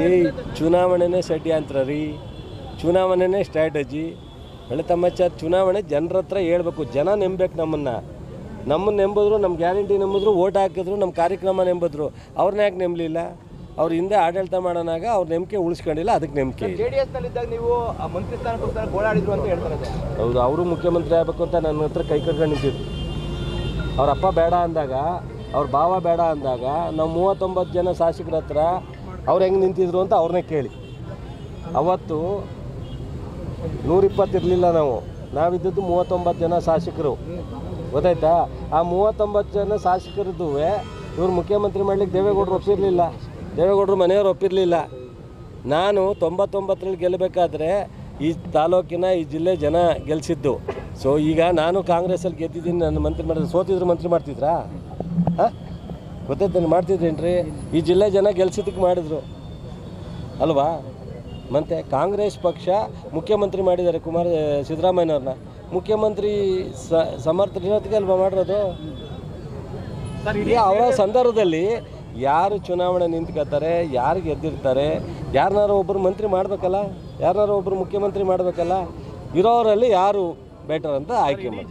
ಈ ಚುನಾವಣೆನೇ ಷಡ್ಯಂತ್ರ ರೀ. ಚುನಾವಣೆನೇ ಸ್ಟ್ರಾಟಜಿ. ಒಳ್ಳೆ ತಮ್ಮಚ್ಚ ಚುನಾವಣೆ ಜನರ ಹತ್ರ ಹೇಳ್ಬೇಕು. ಜನ ನೆಂಬೇಕು ನಮ್ಮನ್ನು. ನಮ್ಮನ್ನು ನೆಂಬಿದ್ರು ನಮ್ಮ ಗ್ಯಾರಂಟಿ ನಂಬಿದ್ರು ಓಟ್ ಹಾಕಿದ್ರು ನಮ್ಮ ಕಾರ್ಯಕ್ರಮ ನೆಂಬಿದ್ರು. ಅವ್ರನ್ನ ಯಾಕೆ ನೆಂಬಲಿಲ್ಲ? ಅವ್ರ ಹಿಂದೆ ಆಡಳಿತ ಮಾಡೋನಾಗ ಅವ್ರ ನಂಬಿಕೆ ಉಳಿಸ್ಕೊಂಡಿಲ್ಲ ಅದಕ್ಕೆ ನಂಬಿಕೆ ನೀವು ಮಂತ್ರಿ ಸ್ಥಾನಕ್ಕೋಸ್ಕರ ಗೋಳಾಡಿದ್ರು ಅಂತ ಹೇಳ್ತಾರೆ ಹೌದು ಅವರು ಮುಖ್ಯಮಂತ್ರಿ ಆಗಬೇಕು ಅಂತ ನನ್ನ ಹತ್ರ ಕೈ ಕಟ್ಕೊಂಡು ನಿಂತಿದ್ರು. ಅವ್ರ ಅಪ್ಪ ಬೇಡ ಅಂದಾಗ ಅವ್ರ ಭಾವ ಬೇಡ ಅಂದಾಗ ನಾವು ಮೂವತ್ತೊಂಬತ್ತು ಜನ ಶಾಸಕರ ಹತ್ರ ಅವ್ರು ಹೆಂಗೆ ನಿಂತಿದ್ರು ಅಂತ ಅವ್ರನ್ನೇ ಕೇಳಿ. ಅವತ್ತು ನೂರಿಪ್ಪತ್ತಿರಲಿಲ್ಲ ನಾವು. ನಾವಿದ್ದದ್ದು ಮೂವತ್ತೊಂಬತ್ತು ಜನ ಶಾಸಕರು. ಗೊತ್ತಾಯ್ತಾ? ಆ ಮೂವತ್ತೊಂಬತ್ತು ಜನ ಶಾಸಕರದ್ದು ಇವ್ರು ಮುಖ್ಯಮಂತ್ರಿ ಮಾಡ್ಲಿಕ್ಕೆ ದೇವೇಗೌಡರು ಒಪ್ಪಿರಲಿಲ್ಲ. ದೇವೇಗೌಡರು ಮನೆಯವರು ಒಪ್ಪಿರಲಿಲ್ಲ. ನಾನು ತೊಂಬತ್ತೊಂಬತ್ತರಲ್ಲಿ ಗೆಲ್ಲಬೇಕಾದ್ರೆ ಈ ತಾಲೂಕಿನ, ಈ ಜಿಲ್ಲೆ ಜನ ಗೆಲ್ಸಿದ್ದು. ಸೊ ಈಗ ನಾನು ಕಾಂಗ್ರೆಸ್ಸಲ್ಲಿ ಗೆದ್ದಿದ್ದೀನಿ, ನನ್ನ ಮಂತ್ರಿ ಮಾಡಿದ್ರೆ ಸೋತಿದ್ರು, ಮಂತ್ರಿ ಮಾಡ್ತಿದ್ರಾ? ಹಾಂ? ಗೊತ್ತೈತೇನು ಮಾಡ್ತಿದ್ರೇನ್ರಿ? ಈ ಜಿಲ್ಲೆ ಜನ ಗೆಲ್ಸಿದ್ದಕ್ಕೆ ಮಾಡಿದ್ರು. ಅಲ್ವಾ? ಮತ್ತು ಕಾಂಗ್ರೆಸ್ ಪಕ್ಷ ಮುಖ್ಯಮಂತ್ರಿ ಮಾಡಿದ್ದಾರೆ ಕುಮಾರ ಸಿದ್ದರಾಮಯ್ಯನವ್ರನ್ನ. ಮುಖ್ಯಮಂತ್ರಿ ಸ ಸಮರ್ಥನಿರೋದಕ್ಕೆ ಅಲ್ವಾ ಮಾಡಿರೋದು? ಅವರ ಸಂದರ್ಭದಲ್ಲಿ ಯಾರು ಚುನಾವಣೆ ನಿಂತ್ಕೋತಾರೆ ಯಾರು ಗೆದ್ದಿರ್ತಾರೆ ಯಾರನ್ನಾರು ಒಬ್ಬರು ಮಂತ್ರಿ ಮಾಡಬೇಕಲ್ಲ? ಯಾರನ್ನಾರು ಒಬ್ಬರು ಮುಖ್ಯಮಂತ್ರಿ ಮಾಡಬೇಕಲ್ಲ? ಇರೋರಲ್ಲಿ ಯಾರು ಬೆಟರ್ ಅಂತ ಆಯ್ಕೆ ಮಾಡಿ